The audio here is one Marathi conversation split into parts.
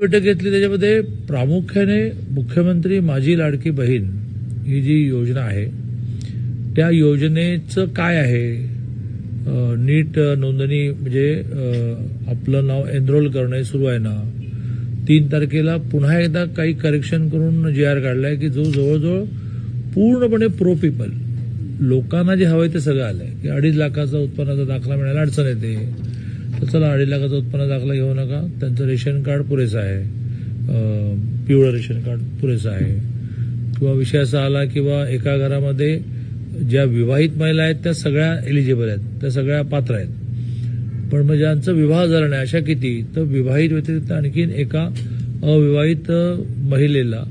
बैठक घेतली त्याच्यामध्ये प्रामुख्याने मुख्यमंत्री माझी लाडकी बहीण ही जी योजना आहे त्या योजनेचं काय आहे? नीट नोंदणी म्हणजे आपलं नाव एनरोल करणं सुरू आहे ना? तीन तारखेला पुन्हा एकदा काही करेक्शन करून जी आर काढलाय की जो जवळजवळ पूर्णपणे प्रो पीपल लोकांना जे हवंय ते सगळं आलंय. की अडीच लाखाचा उत्पन्नाचा दाखला मिळायला अडचण येते. तर चला अडीच लाखाचा उत्पन्न दाखला घेऊ नका. त्यांचं रेशन कार्ड पुरेसं आहे. पिवळं रेशन कार्ड पुरेसं आहे. किंवा विषय असा आला किंवा एका घरामध्ये ज्या विवाहित महिला आहेत त्या सगळ्या एलिजिबल आहेत. त्या सगळ्या पात्र आहेत. पण मग ज्यांचा विवाह झाला नाही अशा किती तर विवाहित व्यतिरिक्त आणखीन एका अविवाहित महिलेला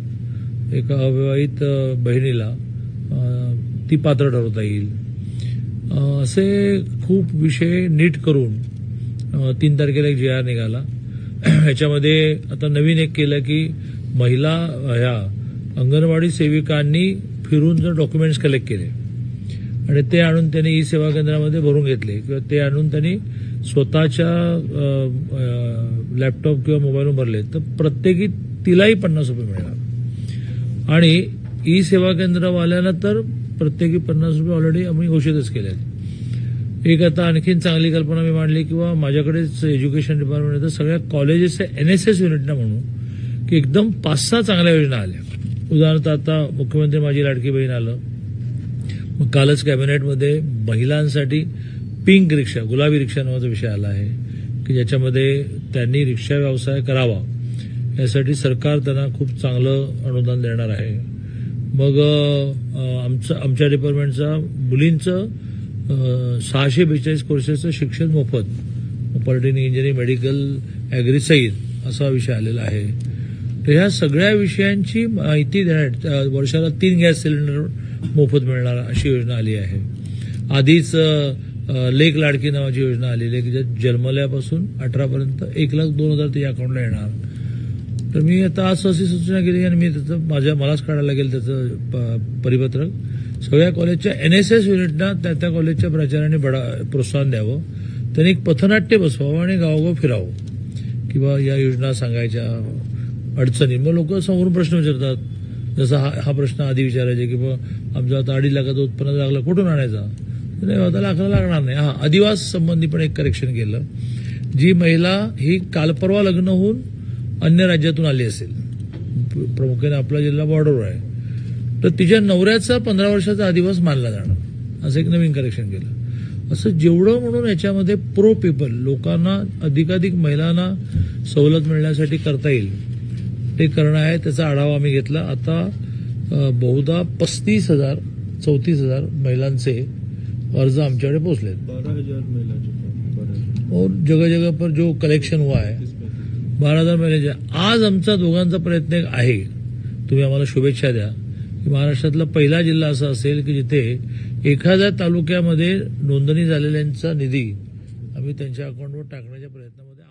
एका अविवाहित बहिणीला ती पात्र ठरवता येईल. असे खूप विषय नीट करून तीन तारखेला एक जे आर निघाला. ह्याच्यामध्ये आता नवीन एक केलं की महिला ह्या अंगणवाडी सेविकांनी फिरून जर डॉक्युमेंट्स कलेक्ट केले आणि ते आणून त्यांनी ई सेवा केंद्रामध्ये भरून घेतले किंवा ते आणून त्यांनी स्वतःच्या लॅपटॉप किंवा मोबाईलवर भरले तर प्रत्येकी तिलाही पन्नास रुपये मिळणार. आणि ई सेवा केंद्रवाल्यांना तर प्रत्येकी पन्नास रुपये ऑलरेडी आम्ही घोषितच केले आहेत एक आता आणखीन चांगली कल्पना मी मांडली किंवा माझ्याकडेच एज्युकेशन डिपार्टमेंट तर सगळ्या कॉलेजेसच्या एन एस एस युनिटना म्हणून की एकदम पाच सहा चांगल्या योजना आल्या. उदाहरणार्थ आता मुख्यमंत्री माझी लाडकी बहीण आलं. मग कालच कॅबिनेटमध्ये महिलांसाठी पिंक रिक्षा गुलाबी रिक्षा नावाचा विषय आला आहे की ज्याच्यामध्ये त्यांनी रिक्षा व्यवसाय करावा. यासाठी सरकार त्यांना खूप चांगलं अनुदान देणार आहे. मग आमचं आमच्या डिपार्टमेंटचा मुलींचं सहाशे बेचाळीस कोर्सेसचं शिक्षण मोफत. पॉलिटेक्निक इंजिनिअरिंग मेडिकल ॲग्री सईद असा विषय आलेला आहे. तर ह्या सगळ्या विषयांची माहिती देण्यात वर्षाला तीन गॅस सिलेंडर मोफत मिळणार अशी योजना आली आहे. आधीच लेक लेख लाडकी नावाची योजना आलेली आहे की ज्यात जन्मल्यापासून अठरापर्यंत एक लाख दोन हजार ते अकाउंटला येणार. तर मी आता आज अशी सूचना केली आणि मी त्याचं माझ्या मलाच काढायला लागेल त्याचं प- परिपत्रक. सगळ्या कॉलेजच्या एन एस एस युनिटना त्या त्या कॉलेजच्या प्राचार्याने बडा प्रोत्साहन द्यावं. त्यांनी एक पथनाट्य बसवावं आणि गावोगाव फिरावं. किंवा या योजना सांगायच्या अडचणी. मग लोक समोरून प्रश्न विचारतात. जसा हा हा प्रश्न आधी विचारायचे की मग आमचा आता अडीच लाखाचं उत्पन्न लागलं कुठून आणायचा? नाही आता लाखाला लागणार नाही. हा आदिवास संबंधी पण एक करेक्शन केलं. जी महिला ही कालपरवा लग्न होऊन अन्य राज्यातून आली असेल. प्रामुख्याने आपला जिल्हा बॉर्डरवर आहे. तर तिच्या नवऱ्याचा पंधरा वर्षाचा आदिवास मानला जाणार. असं एक नवीन करेक्शन केलं. असं जेवढं म्हणून याच्यामध्ये प्रो पीपल लोकांना अधिकाधिक महिलांना सवलत मिळण्यासाठी करता येईल ते करणं आहे त्याचा आढावा आम्ही घेतला. आता बहुधा पस्तीस हजार चौतीस हजार महिलांचे अर्ज आमच्याकडे पोहोचलेत बारह हजार बारह और जगह जगह पर जो कलेक्शन हुआ है इसमें बारा हजार महिन्याचे आज आमचा दोघांचा प्रयत्न आहे. तुम्ही आम्हाला शुभेच्छा द्या. महाराष्ट्रातला पहिला जिल्हा असा असेल की जिथे एखाद्या तालुक्यामध्ये नोंदणी झालेल्यांचा निधी आम्ही त्यांच्या अकाउंटवर टाकण्याच्या प्रयत्नामध्ये